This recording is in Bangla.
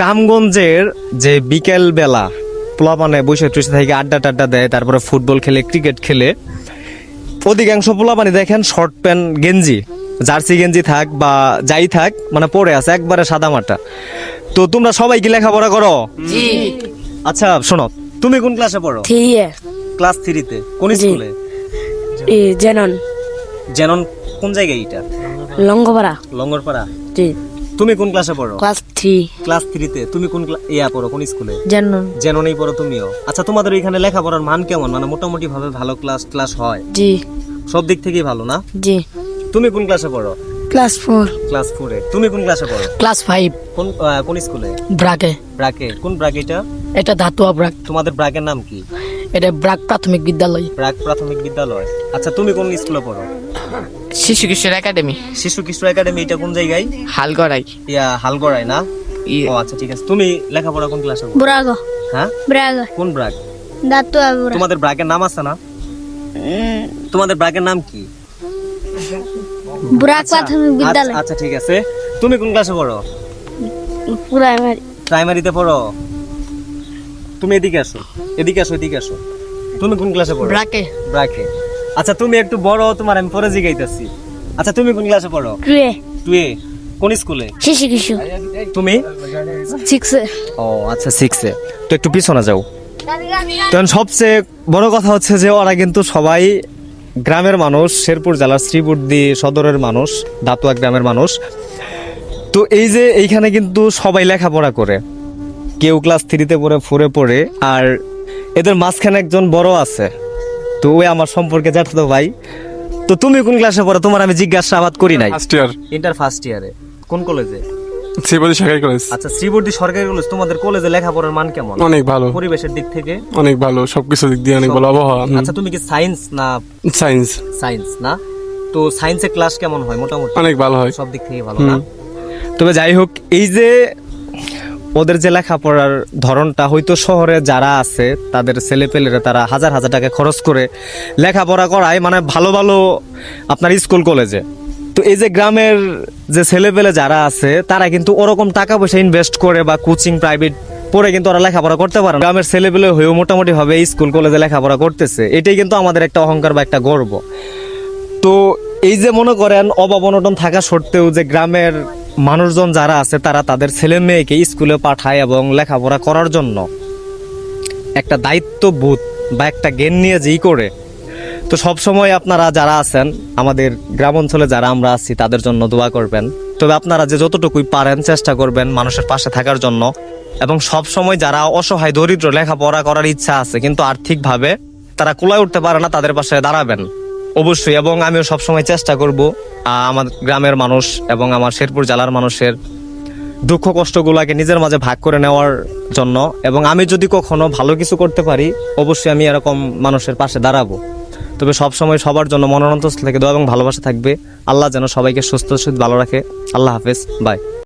গ্রামগঞ্জের যে বিকেল বেলা পোলাপানে বসে টুসে থেকে আড্ডা টাড্ডা দেয় তারপরে ফুটবল খেলে ক্রিকেট খেলে অধিকাংশ পোলাপানি দেখেন শর্ট প্যান্ট গেঞ্জি জার্সি গেঞ্জি থাক বা যাই থাক মানে পরে আছে একবারে সাদা মাটা। তো তোমরা সবাই কি লেখাপড়া করো? আচ্ছা শোনো তুমি কোন ক্লাসে পড়ো? ক্লাস থ্রিতে কোন স্কুলে জেনন জেনন কোন জায়গায় এটা লঙ্গপাড়া। লঙ্গরপাড়া? জি। তুমি কোন ক্লাসে পড়ো? ক্লাস থ্রি ক্লাস থ্রিতে তুমি কোন ইয়া পড়ো কোন স্কুলে জেনন জেননেই পড়ো তুমিও। আচ্ছা তোমাদের এখানে লেখাপড়ার মান কেমন? মানে মোটামুটি ভাবে ভালো ক্লাস ক্লাস হয়? জি। সব দিক থেকেই ভালো না? জি। তুমি কোন ক্লাসে পড়ো? ক্লাস ফোর ক্লাস ফোরে তুমি কোন ক্লাসে পড়ো? ক্লাস ফাইভ কোন কোন স্কুলে ব্রাকে। ব্রাকে। কোন ব্রাক এটা? এটা ধাতুয়া ব্রাক। তোমাদের ব্রাকের নাম কি? এটা ব্রাক প্রাথমিক বিদ্যালয়। ব্রাক প্রাথমিক বিদ্যালয়। আচ্ছা তুমি কোন স্কুলে পড়ো? শিশু কিশোর একাডেমি। শিশু কিশোর একাডেমি এটা কোন জায়গায়? হালগড়াই। ইয়া হালগড়ায় না? ও আচ্ছা ঠিক আছে। তুমি লেখাপড়া কোন ক্লাসে পড়ো Braga, হ্যাঁ? Braga, কোন ব্রাক Datu Abra. তোমাদের ব্রাগের নাম আছে না? তোমাদের ব্রাগের নাম কি? Braga প্রাথমিক আচ্ছা বিদ্যালয়। আচ্ছা, ঠিক আছে। তুমি কোন ক্লাসে পড়ো? প্রাইমারি। প্রাইমারিতে পড়ো? তুমি এদিকে আসো এদিকে আসো এদিকে আসো। তুমি কোন ক্লাসে পড়ো? ব্রাকে। ব্রাকে। আচ্ছা তুমি একটু বড় তোমার আমি পরে জিগাইতেছি আচ্ছা তুমি কোন ক্লাসে পড়ো? টুয়ে। টুয়ে। কোন স্কুলে শিশু কিশু তুমি? সিক্সে। ও আচ্ছা সিক্সে। তো একটু পিছনে যাও। তখন সবচেয়ে বড় কথা হচ্ছে যে ওরা কিন্তু সবাই গ্রামের মানুষ শেরপুর জেলার শ্রীবুর্দি সদরের মানুষ দাতুয়া গ্রামের মানুষ। তো এই যে এইখানে কিন্তু সবাই লেখাপড়া করে। কেউ ক্লাস থ্রিতে পড়ে ফোরে পড়ে আর এদের মাঝখানে একজন বড় আছে। তো ওই আমার সম্পর্কে জানতো ভাই তো তুমি কোন ক্লাসে পড়ো? তোমার আমি জিজ্ঞাসাবাদ করি নাই। ফার্স্ট ইয়ার ইন্টার ফার্স্ট ইয়ারে কোন কলেজে শ্রীপতি সরকারি কলেজ আচ্ছা শ্রীবর্দী সরকারি কলেজ তোমাদের কলেজে লেখাপড়ার মান কেমন? অনেক ভালো। পরিবেশের দিক থেকে? অনেক ভালো সবকিছু দিক দিয়ে অনেক ভালো আবহাওয়া। আচ্ছা তুমি কি সায়েন্স না সায়েন্স সায়েন্স না? তো সায়েন্সের ক্লাস কেমন হয় মোটামুটি? অনেক ভালো হয়। সব দিক থেকে ভালো না? তবে যাই হোক এই যে ওদের যে লেখাপড়ার ধরনটা, হয়তো শহরে যারা আছে, তাদের ছেলেপেলেরা তারা হাজার হাজার টাকা খরচ করে লেখাপড়া করায় মানে ভালো ভালো আপনার স্কুল, কলেজে। তো এই যে গ্রামের যে ছেলেপেলে যারা আছে, তারা কিন্তু ওরকম টাকা পয়সা ইনভেস্ট করে বা কোচিং প্রাইভেট পরে কিন্তু ওরা লেখাপড়া করতে পারে। গ্রামের ছেলেপেলে হয়েও মোটামুটি ভাবে স্কুল, কলেজে লেখাপড়া করতেছে। এটাই কিন্তু আমাদের একটা অহংকার বা একটা গর্ব। তো এই যে মনে করেন, অভাব অনটন থাকা সত্ত্বেও যে গ্রামের মানুষজন যারা আছে, তারা তাদের ছেলে মেয়েকে স্কুলে পাঠায় এবং লেখাপড়া করার জন্য। একটা দায়িত্ববোধ বা একটা জ্ঞান নিয়ে যেই করে। তো সব সময় আপনারা যারা আছেন, আমাদের গ্রাম অঞ্চলে যারা আমরা আছি, তাদের জন্য দোয়া করবেন। তবে আপনারা যে যতটুকুই পারেন, চেষ্টা করবেন মানুষের পাশে থাকার জন্য। এবং সব সময় যারা অসহায়, দরিদ্র লেখাপড়া করার ইচ্ছা আছে, কিন্তু আর্থিকভাবে তারা কুলায় উঠতে পারে না, তাদের পাশে দাঁড়াবেন। অবশ্যই, এবং আমিও সবসময় চেষ্টা করব আমার গ্রামের মানুষ এবং আমার শেরপুর জেলার মানুষের দুঃখ কষ্টগুলোকে নিজের মাঝে ভাগ করে নেওয়ার জন্য, এবং আমি যদি কখনো ভালো কিছু করতে পারি, অবশ্যই আমি এরকম মানুষের পাশে দাঁড়াবো। তবে সবসময় সবার জন্য মনোনন্ত থেকে দোয়া এবং ভালোবাসা থাকবে। আল্লাহ যেন সবাইকে সুস্থ সুস্থ ভালো রাখে। আল্লাহ হাফেজ। বাই